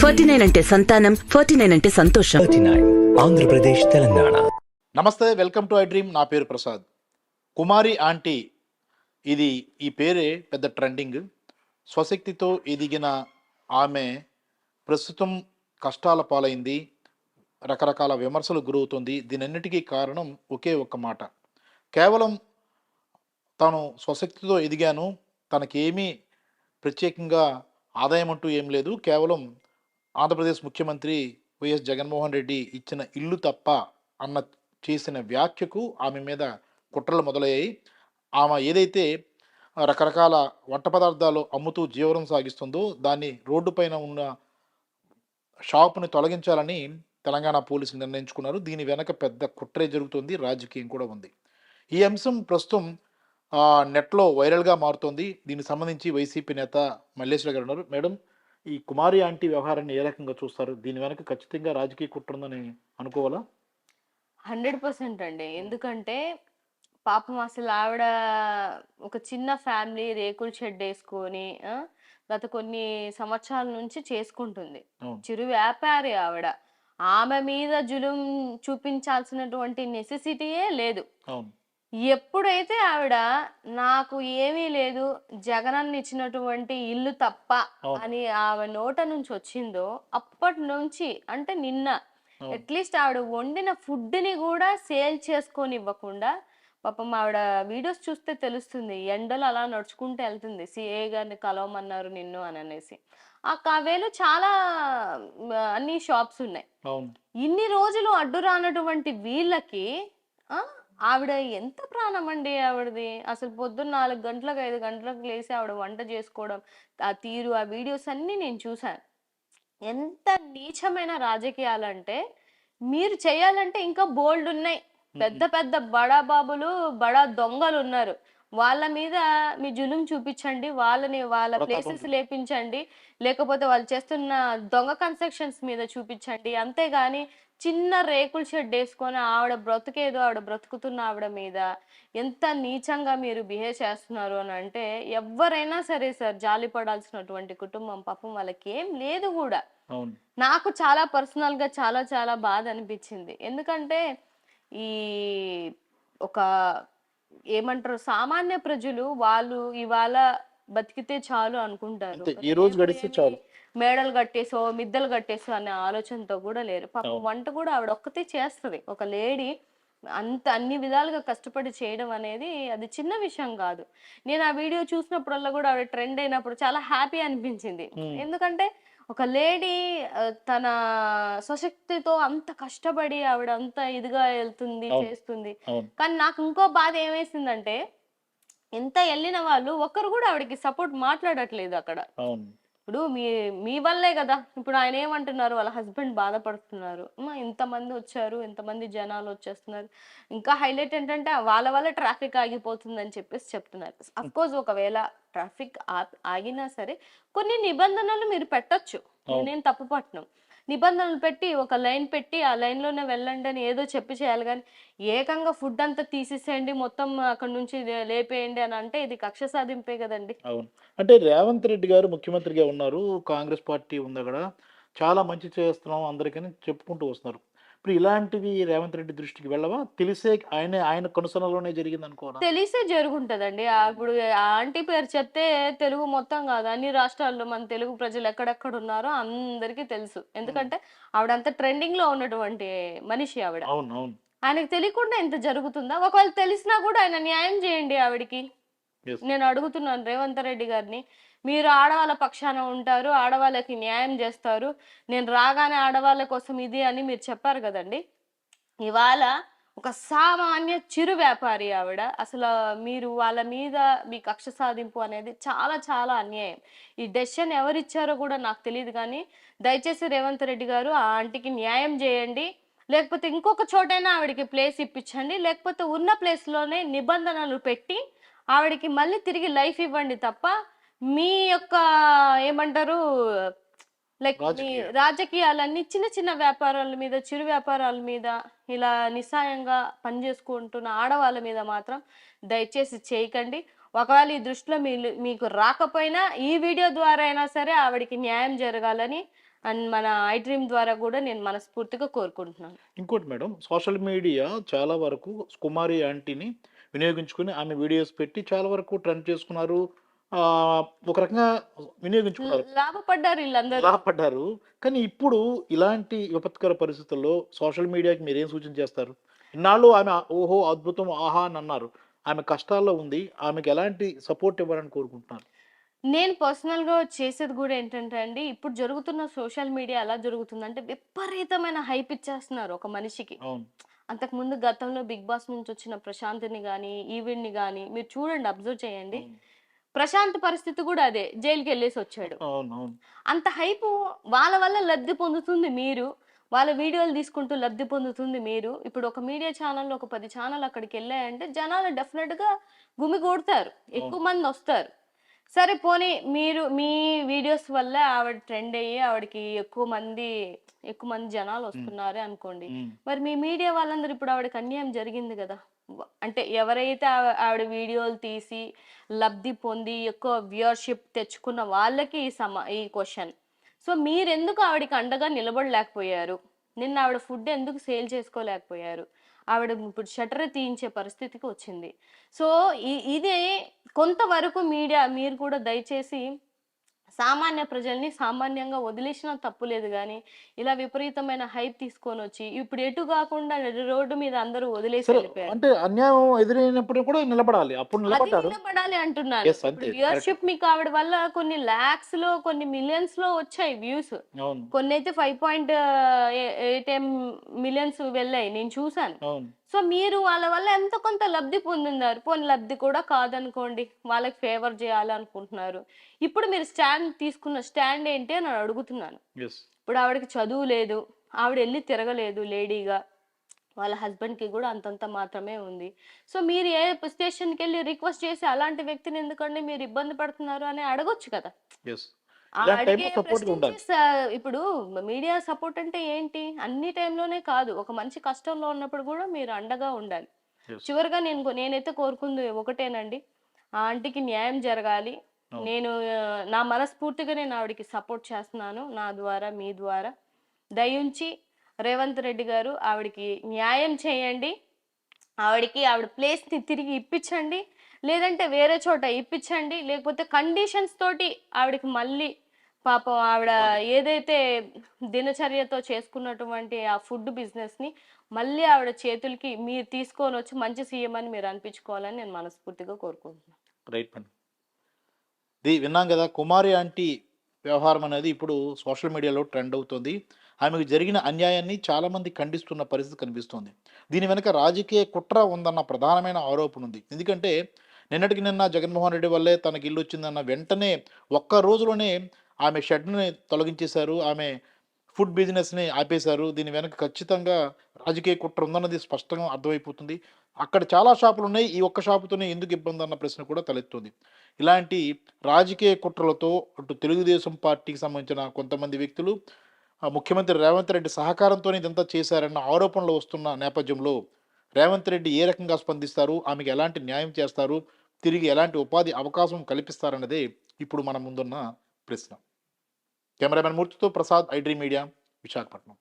Forty nine అంటే సంతానం forty nine అంటే సంతోషం. ఆంధ్రప్రదేశ్ తెలంగాణ. నమస్తే వెల్కమ్ టు ఐ డ్రీమ్. నా పేరు ప్రసాద్. కుమారి ఆంటీ ఇది ఈ పేరే పెద్ద ట్రెండింగ్. స్వశక్తితో ఎదిగిన ఆమె ప్రస్తుతం కష్టాల పాలైంది రకరకాల విమర్శలు గురవుతుంది. దీనన్నిటికీ కారణం ఒకే ఒక్క మాట. కేవలం తాను స్వశక్తితో ఎదిగాను తనకేమీ ప్రత్యేకంగా ఆదాయం అంటూ ఏం లేదు. కేవలం ఆంధ్రప్రదేశ్ ముఖ్యమంత్రి వైఎస్ జగన్మోహన్ రెడ్డి ఇచ్చిన ఇల్లు తప్ప అన్న చేసిన వ్యాఖ్యకు ఆమె మీద కుట్రలు మొదలయ్యాయి. ఆమె ఏదైతే రకరకాల వంట పదార్థాలు అమ్ముతూ జీవనం సాగిస్తుందో దాన్ని రోడ్డు పైన ఉన్న షాపుని తొలగించాలని తెలంగాణ పోలీసులు నిర్ణయించుకున్నారు. దీని వెనక పెద్ద కుట్రే జరుగుతుంది. రాజకీయం కూడా ఉంది. ఈ అంశం ప్రస్తుతం నెట్లో వైరల్గా మారుతోంది. దీనికి సంబంధించి వైసీపీ నేత మల్లేశ్వర గారు ఉన్నారు. మేడం ఈ కుమారి ఆంటీ వ్యవహారాన్ని ఏ రకంగా చూస్తారు? దీని వెనక ఖచ్చితంగా రాజకీయ కుట్ర ఉందని అనుకోవాలా? హండ్రెడ్ పర్సెంట్ అండి. ఎందుకంటే పాపం అసలు ఆవిడ ఒక చిన్న ఫ్యామిలీ రేకుల షెడ్ వేసుకొని గత కొన్ని సంవత్సరాల నుంచి చేసుకుంటుంది. చిరు వ్యాపారి ఆవిడ. ఆమె మీద జులుం చూపించాల్సినటువంటి నెసెసిటీయే లేదు. ఎప్పుడైతే ఆవిడ నాకు ఏమీ లేదు జగనన్న ఇచ్చినటువంటి ఇల్లు తప్ప. అని ఆమె నోట నుంచి వచ్చిందో అప్పటి నుంచి అంటే నిన్న. అట్లీస్ట్ ఆవిడ వండిన ఫుడ్ని కూడా సేల్ చేసుకొని ఇవ్వకుండా పాపం ఆవిడ వీడియోస్ చూస్తే తెలుస్తుంది ఎండలు అలా నడుచుకుంటూ వెళ్తుంది సిఏ గారిని కలవమన్నారు నిన్ను అని అనేసి ఆ కావేలో చాలా అన్ని షాప్స్ ఉన్నాయి ఇన్ని రోజులు అడ్డు రానటువంటి వీళ్ళకి ఆ, ఆవిడ ఎంత ప్రాణం అండి ఆవిడది. అసలు పొద్దున్న నాలుగు గంటలకు ఐదు గంటలకు లేచి ఆవిడ వంట చేసుకోవడం ఆ తీరు ఆ వీడియోస్ అన్నీ నేను చూశాను ఎంత నీచమైన రాజకీయాలంటే మీరు చేయాలంటే ఇంకా బోల్డ్ ఉన్నాయి. పెద్ద పెద్ద బడా బాబులు బడా దొంగలు ఉన్నారు వాళ్ళ మీద మీ జులుం చూపించండి వాళ్ళని వాళ్ళ ప్లేసెస్ లేపించండి లేకపోతే వాళ్ళు చేస్తున్న దొంగ కన్స్ట్రక్షన్స్ మీద చూపించండి అంతేగాని చిన్న రేకుల షెడ్ వేసుకొని ఆవిడ బ్రతుకేదో ఆవిడ బ్రతుకుతున్న ఆవిడ మీద ఎంత నీచంగా మీరు బిహేవ్ చేస్తున్నారు అని అంటే ఎవరైనా సరే సార్ జాలి పడాల్సినటువంటి కుటుంబం పాపం వాళ్ళకి ఏం లేదు కూడా. నాకు చాలా పర్సనల్గా చాలా చాలా బాధ అనిపించింది. ఎందుకంటే ఈ ఒక ఏమంటారు సామాన్య ప్రజలు వాళ్ళు ఇవాళ బతికితే చాలు అనుకుంటారు ఈ రోజు గడిస్తే చాలు. మేడలు కట్టేసో మిద్దలు కట్టేసో అనే ఆలోచనతో కూడా లేరు పాపం. వంట కూడా ఆవిడ ఒక్కతే చేస్తది ఒక లేడీ అంత అన్ని విధాలుగా కష్టపడి చేయడం అనేది అది చిన్న విషయం కాదు నేను ఆ వీడియో చూసినప్పుడల్లా కూడా ఆవిడ ట్రెండ్ అయినప్పుడు చాలా హ్యాపీ అనిపించింది. ఎందుకంటే ఒక లేడీ తన స్వశక్తితో అంత కష్టపడి ఆవిడ అంత ఇదిగా వెళ్తుంది. చేస్తుంది కానీ నాకు ఇంకో బాధ ఏమేసిందంటే ఎంత వెళ్ళిన వాళ్ళు ఒక్కరు కూడా ఆవిడకి సపోర్ట్ మాట్లాడట్లేదు అక్కడ. ఇప్పుడు మీ మీ వల్లే కదా. ఇప్పుడు ఆయన ఏమంటున్నారు? వాళ్ళ హస్బెండ్ బాధపడుతున్నారు. ఇంతమంది వచ్చారు ఇంతమంది జనాలు వచ్చేస్తున్నారు. ఇంకా హైలైట్ ఏంటంటే వాళ్ళ వల్ల ట్రాఫిక్ ఆగిపోతుందని చెప్పేసి చెప్తున్నారు. అఫ్ కోర్స్ ఒకవేళ ట్రాఫిక్ ఆగినా సరే కొన్ని నిబంధనలు మీరు పెట్టొచ్చు. నేను తప్పు పట్టను. నిబంధనలు పెట్టి ఒక లైన్ పెట్టి ఆ లైన్లోనే వెళ్ళండి అని ఏదో చెప్పి చేయాలి. కానీ ఏకంగా ఫుడ్ అంతా తీసేసేయండి మొత్తం అక్కడ నుంచి లేపేయండి అని అంటే ఇది కక్ష సాధింపే కదండి. అవును. అంటే రేవంత్ రెడ్డి గారు ముఖ్యమంత్రిగా ఉన్నారు కాంగ్రెస్ పార్టీ ఉంది అక్కడ. చాలా మంచి చేస్తున్నాం అందరికని చెప్పుకుంటూ వస్తున్నారు. ఇప్పుడు ఇలాంటివి రేవంత్ రెడ్డి దృష్టికి వెళ్ళవా? తెలిసే ఆయన ఆయన కొనసనలోనే జరిగింది అనుకోరా తెలిసే జరుగుంటదండి. ఇప్పుడు ఆంటీ పేరు చెప్తే తెలుగు మొత్తం కాదు. అన్ని రాష్ట్రాల్లో మన తెలుగు ప్రజలు ఎక్కడెక్కడ ఉన్నారో అందరికీ తెలుసు. ఎందుకంటే ఆవిడ అంత ట్రెండింగ్లో ఉన్నటువంటి మనిషి ఆవిడ. అవును అవును. ఆయనకు తెలియకుండా ఇంత జరుగుతుందా? ఒకవేళ తెలిసినా కూడా ఆయన న్యాయం చేయండి ఆవిడకి. నేను అడుగుతున్నాను రేవంత్ రెడ్డి గారిని మీరు ఆడవాళ్ళ పక్షాన ఉంటారు ఆడవాళ్ళకి న్యాయం చేస్తారు నేను రాగానే ఆడవాళ్ళ కోసం ఇది అని మీరు చెప్పారు కదండి. ఇవాళ ఒక సామాన్య చిరు వ్యాపారి ఆవిడ అసలు మీరు వాళ్ళ మీద మీ కక్ష సాధింపు అనేది చాలా చాలా అన్యాయం. ఈ డెసిషన్ ఎవరిచ్చారో కూడా నాకు తెలియదు కానీ దయచేసి రేవంత్ రెడ్డి గారు ఆ ఆంటీకి న్యాయం చేయండి లేకపోతే ఇంకొక చోటైనా ఆవిడకి ప్లేస్ ఇప్పించండి లేకపోతే ఉన్న ప్లేస్లోనే నిబంధనలు పెట్టి ఆవిడకి మళ్ళీ తిరిగి లైఫ్ ఇవ్వండి తప్ప మీ యొక్క ఏమంటారు లైక్ మీ రాజకీయ. రాజకీయాలన్నీ చిన్న చిన్న వ్యాపారాల మీద చిరు వ్యాపారాల మీద ఇలా నిస్సాయంగా పనిచేసుకుంటున్న ఆడవాళ్ళ మీద మాత్రం దయచేసి చేయకండి ఒకవేళ ఈ దృష్టిలో మీరు మీకు రాకపోయినా ఈ వీడియో ద్వారా అయినా సరే ఆవిడకి న్యాయం జరగాలని అండ్ మన ఐ డ్రీమ్ ద్వారా కూడా నేను మనస్ఫూర్తిగా కోరుకుంటున్నాను ఇంకోటి మేడం సోషల్ మీడియా చాలా వరకు కుమారి ఆంటీని వినియోగించుకుని ఆమె వీడియోస్ పెట్టి చాలా వరకు ట్రెండ్ చేసుకున్నారు. ఒక రకంగా వినియోగించుకున్నారు. లాభపడ్డారు వీళ్ళందరూ. లాభపడ్డారు. కానీ ఇప్పుడు ఇలాంటి విపత్కర పరిస్థితుల్లో సోషల్ మీడియాకి మీరు ఏం సూచన చేస్తారు? ఇన్నాళ్ళు ఆమె ఓహో అద్భుతం ఆహా అని అన్నారు. ఆమె కష్టాల్లో ఉంది. ఆమెకి ఎలాంటి సపోర్ట్ ఇవ్వాలని కోరుకుంటున్నారు? నేను పర్సనల్గా చేసేది కూడా ఏంటంటే అండి ఇప్పుడు జరుగుతున్న సోషల్ మీడియా ఎలా జరుగుతుందంటే విపరీతమైన హైప్ ఇచ్చేస్తున్నారు ఒక మనిషికి. అంతకుముందు గతంలో బిగ్ బాస్ నుంచి వచ్చిన ప్రశాంత్ని కానీ ఈవిడ్ని కానీ మీరు చూడండి అబ్జర్వ్ చేయండి. ప్రశాంత్ పరిస్థితి కూడా అదే జైలుకి వెళ్ళేసి వచ్చాడు అంత హైపు వాళ్ళ వల్ల లబ్ధి పొందుతుంది మీరు. వాళ్ళ వీడియోలు తీసుకుంటూ లబ్ధి పొందుతుంది మీరు. ఇప్పుడు ఒక మీడియా ఛానల్ ఒక పది ఛానల్ అక్కడికి వెళ్ళాయంటే జనాలు డెఫినెట్గా గుమిగూడతారు. ఎక్కువ మంది వస్తారు. సరే పోనీ మీరు మీ వీడియోస్ వల్ల ఆవిడ ట్రెండ్ అయ్యి ఆవిడకి ఎక్కువ మంది ఎక్కువ మంది జనాలు వస్తున్నారు అనుకోండి. మరి మీ మీడియా వాళ్ళందరూ ఇప్పుడు ఆవిడకి అన్యాయం జరిగింది కదా? అంటే ఎవరైతే ఆవ- ఆవిడ వీడియోలు తీసి లబ్ధి పొంది ఎక్కువ వ్యూవర్షిప్ తెచ్చుకున్న వాళ్ళకి ఈ సమ ఈ క్వశ్చన్. సో మీరెందుకు ఆవిడకి అండగా నిలబడలేకపోయారు? నిన్న ఆవిడ ఫుడ్ ఎందుకు సేల్ చేసుకోలేకపోయారు? ఆవిడ ఇప్పుడు షటర్ తీయించే పరిస్థితికి వచ్చింది. సో ఈ- ఇది కొంతవరకు మీడియా మీరు కూడా దయచేసి సామాన్య ప్రజల్ని సామాన్యంగా వదిలేసినా తప్పు లేదు కానీ ఇలా విపరీతమైన హైప్ తీసుకొని వచ్చి ఇప్పుడు ఎటు కాకుండా రోడ్డు మీద అందరూ వదిలేసి అంటే అన్యాయం ఎదురైనప్పుడు కూడా నిలబడాలి. అప్పుడు నిలబడాలి అంతే. వ్యూవర్షిప్ మీకు ఆవిడ వల్ల కొన్ని లాక్స్లో కొన్ని మిలియన్స్లో వచ్చాయి వ్యూస్. కొన్ని అయితే ఫైవ్ పాయింట్ ఎయిట్ మిలియన్స్ వెళ్ళాయి. నేను చూసాను. సో మీరు వాళ్ళ వల్ల ఎంత కొంత లబ్ధి పొందినారు పోనీ లబ్ధి కూడా కాదనుకోండి వాళ్ళకి ఫేవర్ చేయాలనుకుంటున్నారు. ఇప్పుడు మీరు స్టాండ్ తీసుకున్న స్టాండ్ ఏంటి అని నేను అడుగుతున్నాను. ఇప్పుడు ఆవిడకి చదువు లేదు ఆవిడ వెళ్ళి తిరగలేదు లేడీగా వాళ్ళ హస్బెండ్కి కూడా అంతంత మాత్రమే ఉంది. సో మీరు ఏ స్టేషన్కి వెళ్ళి రిక్వెస్ట్ చేసి అలాంటి వ్యక్తిని ఎందుకండి మీరు ఇబ్బంది పడుతున్నారు అని అడగొచ్చు కదా? ఇప్పుడు మీడియా సపోర్ట్ అంటే ఏంటి? అన్ని టైంలోనే కాదు. ఒక మంచి కష్టంలో ఉన్నప్పుడు కూడా మీరు అండగా ఉండాలి. చివరిగా నేను నేనైతే కోరుకుంది ఒకటేనండి. ఆ ఆంటీకి న్యాయం జరగాలి. నేను నా మనస్ఫూర్తిగా నేను ఆవిడకి సపోర్ట్ చేస్తున్నాను నా ద్వారా మీ ద్వారా. దయించి రేవంత్ రెడ్డి గారు ఆవిడకి న్యాయం చేయండి. ఆవిడకి ఆవిడ ప్లేస్ని తిరిగి ఇప్పించండి. లేదంటే వేరే చోట ఇప్పించండి. లేకపోతే కండిషన్స్ తోటి ఆవిడకి మళ్ళీ పాపం ఆవిడ ఏదైతే దినచర్యతో చేసుకున్నటువంటి ఆ ఫుడ్ బిజినెస్ని మళ్ళీ ఆవిడ చేతులకి మీరు తీసుకొని వచ్చి మంచి సీఎం అని మీరు అనిపించుకోవాలని నేను మనస్ఫూర్తిగా కోరుకుంటున్నాను. రైట్ మేడం ఇది విన్నాం కదా కుమారి ఆంటీ వ్యవహారం అనేది ఇప్పుడు సోషల్ మీడియాలో ట్రెండ్ అవుతుంది. ఆమెకు జరిగిన అన్యాయాన్ని చాలామంది ఖండిస్తున్న పరిస్థితి కనిపిస్తుంది. దీని వెనుక రాజకీయ కుట్ర ఉందన్న ప్రధానమైన ఆరోపణ ఉంది. ఎందుకంటే నిన్నటికి నిన్న జగన్మోహన్ రెడ్డి వల్లే తనకి ఇల్లు వచ్చిందన్న వెంటనే ఒక్క రోజులోనే ఆమె షెడ్ని తొలగించేశారు. ఆమె ఫుడ్ బిజినెస్ని ఆపేశారు. దీని వెనక ఖచ్చితంగా రాజకీయ కుట్ర ఉందన్నది స్పష్టంగా అర్థమైపోతుంది. అక్కడ చాలా షాపులు ఉన్నాయి. ఈ ఒక్క షాపుతోనే ఎందుకు ఇబ్బంది అన్న ప్రశ్న కూడా తలెత్తుంది. ఇలాంటి రాజకీయ కుట్రలతో అటు తెలుగుదేశం పార్టీకి సంబంధించిన కొంతమంది వ్యక్తులు ముఖ్యమంత్రి రేవంత్ రెడ్డి సహకారంతోనే ఇదంతా చేశారన్న ఆరోపణలు వస్తున్న నేపథ్యంలో రేవంత్ రెడ్డి ఏ రకంగా స్పందిస్తారు? ఆమెకి ఎలాంటి న్యాయం చేస్తారు? తిరిగి ఎలాంటి ఉపాధి అవకాశం కల్పిస్తారన్నదే ఇప్పుడు మన ముందున్న ప్రశ్న. కెమెరామెన్ మూర్తితో ప్రసాద్ ఐడ్రీ మీడియా విశాఖపట్నం.